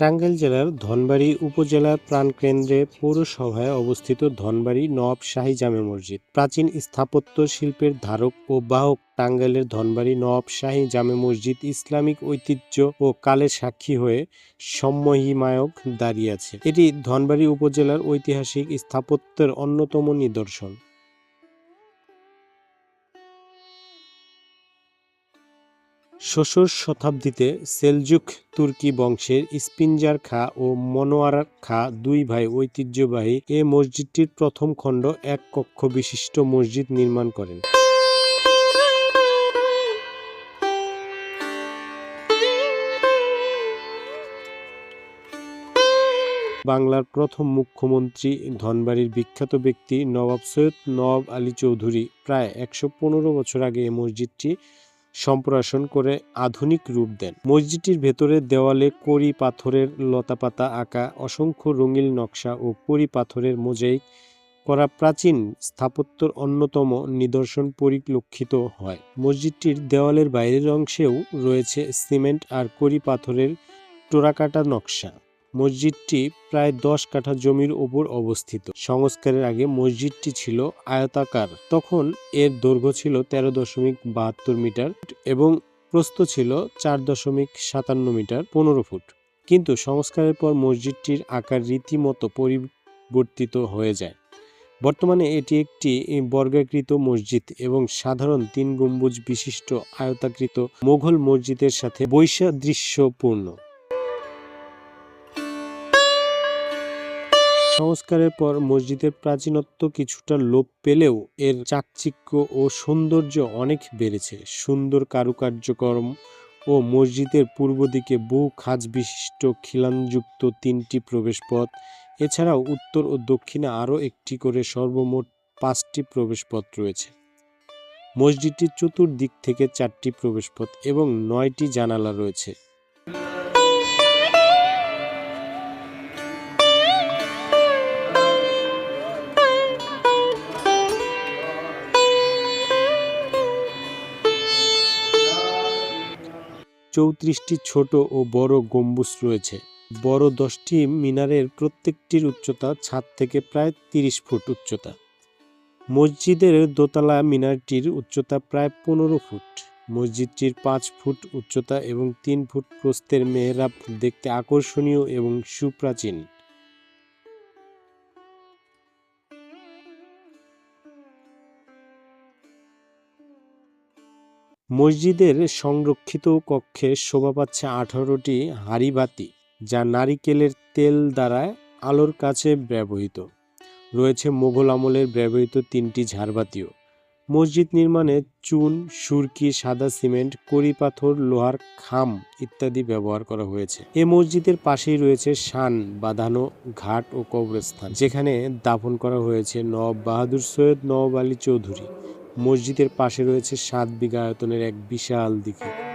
টাঙ্গাইল জেলার ধনবাড়ী উপজেলার প্রাণকেন্দ্রে পৌরসভায় অবস্থিত ধনবাড়ি নওয়াব শাহী জামে মসজিদ। প্রাচীন স্থাপত্য শিল্পের ধারক ও বাহক টাঙ্গাইলের ধনবাড়ি নওয়াব শাহী জামে মসজিদ ইসলামিক ঐতিহ্য ও কালের সাক্ষী হয়ে সম্মহিমায়ক দাঁড়িয়ে আছে। এটি ধনবাড়ী উপজেলার ঐতিহাসিক স্থাপত্যের অন্যতম নিদর্শন। ষোড়শ শতাব্দীতে সেলজুক তুর্কি বংশের স্পিনজার খা ও মনোয়ার খা দুই ভাই ঐতিহ্যবাহী এ মসজিদটির প্রথম খণ্ড এক কক্ষ বিশিষ্ট মসজিদ নির্মাণ করেন। বাংলার প্রথম মুখ্যমন্ত্রী ধনবাড়ির বিখ্যাত ব্যক্তি নবাব সৈয়দ নওয়াব আলী চৌধুরী প্রায় একশো পনেরো বছর আগে এই মসজিদটি সম্প্রসারণ করে আধুনিক রূপ দেন। মসজিদটির ভেতরে দেওয়ালে কড়ি পাথরের লতাপাতা আঁকা, অসংখ্য রঙিন নকশা ও কড়ি পাথরের মোজাইক করা প্রাচীন স্থাপত্যের অন্যতম নিদর্শন পরিলক্ষিত হয়। মসজিদটির দেওয়ালের বাইরের অংশেও রয়েছে সিমেন্ট আর কড়ি পাথরের টোরাকাটা নকশা। মসজিদটি প্রায় দশ কাঠা জমির ওপর অবস্থিত। সংস্কারের আগে মসজিদটি ছিল আয়তাকার। তখন এর দৈর্ঘ্য ছিল তেরো দশমিক বাহাত্তর মিটার এবং প্রস্থ ছিল চার দশমিক সাতান্ন মিটার পনেরো ফুট। কিন্তু সংস্কারের পর মসজিদটির আকার রীতিমতো পরিবর্তিত হয়ে যায়। বর্তমানে এটি একটি বর্গাকৃত মসজিদ এবং সাধারণ তিন গম্বুজ বিশিষ্ট আয়তাকৃত মোঘল মসজিদের সাথে বৈসাদৃশ্যপূর্ণ। সংস্কারের পর মসজিদের প্রাচীনত্ব কিছুটা লোপ পেলেও এর চাকচিক্য ও সৌন্দর্য অনেক বেড়েছে। সুন্দর কারুকার্যক্রম ও মসজিদের পূর্ব দিকে বহু খাঁজ বিশিষ্ট খিলানযুক্ত তিনটি প্রবেশপথ, এছাড়াও উত্তর ও দক্ষিণে আরও একটি করে সর্বমোট পাঁচটি প্রবেশপথ রয়েছে। মসজিদটির চতুর্দিক থেকে চারটি প্রবেশপথ এবং নয়টি জানালা রয়েছে। চৌত্রিশটি ছোট ও বড় গম্বুজ রয়েছে। বড় দশটি মিনারের প্রত্যেকটির উচ্চতা ছাদ থেকে প্রায় তিরিশ ফুট উচ্চতা। মসজিদের দোতলা মিনারটির উচ্চতা প্রায় পনেরো ফুট। মসজিদটির পাঁচ ফুট উচ্চতা এবং তিন ফুট প্রস্থের মেহরাব দেখতে আকর্ষণীয় এবং সুপ্রাচীন। মসজিদের সংরক্ষিত কক্ষে শোভা পাচ্ছে আঠারোটি হাড়িবাতি যা নারিকেলের তেল দ্বারা আলোর কাছে ব্যবহৃত। রয়েছে মোগল আমলের ব্যবহৃত তিনটি ঝাড়বাতিও। মসজিদ নির্মাণে চুন, সুরকি, সাদা সিমেন্ট, কড়ি পাথর, লোহার খাম ইত্যাদি ব্যবহার করা হয়েছে। এ মসজিদের পাশেই রয়েছে শান, বাঁধানো ঘাট ও কবরস্থান, যেখানে দাফন করা হয়েছে নবাব বাহাদুর সৈয়দ নওয়াব আলী চৌধুরী। মসজিদের পাশে রয়েছে সাত বিঘা আয়তনের এক বিশাল দিঘি